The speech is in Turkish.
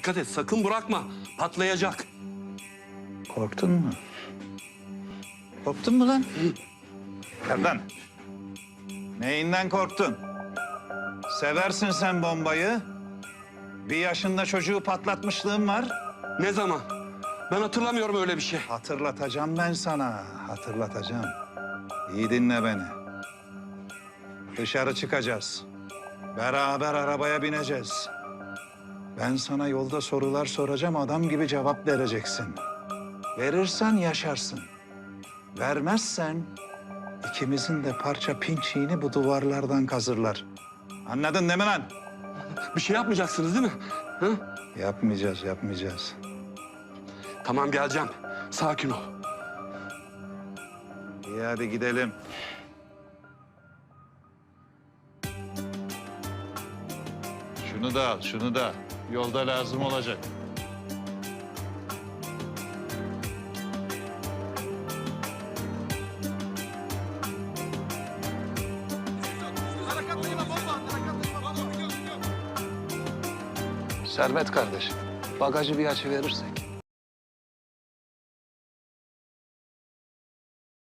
dikkat et sakın bırakma. Patlayacak. Korktun mu? Korktun mu lan? Erdem. Neyinden korktun? Seversin sen bombayı. Bir yaşında çocuğu patlatmışlığın var. Ne zaman? Ben hatırlamıyorum öyle bir şey. Hatırlatacağım ben sana, hatırlatacağım. İyi dinle beni. Dışarı çıkacağız. Beraber arabaya bineceğiz. Ben sana yolda sorular soracağım, adam gibi cevap vereceksin. Verirsen yaşarsın. Vermezsen ikimizin de parça pinçiğini bu duvarlardan kazırlar. Anladın değil mi lan? Bir şey yapmayacaksınız değil mi? Hı? Yapmayacağız, yapmayacağız. Tamam geleceğim. Sakin ol. İyi hadi gidelim. Şunu da al, şunu da. Yolda lazım olacak. Servet kardeşim, bagajı bir açı verirsek.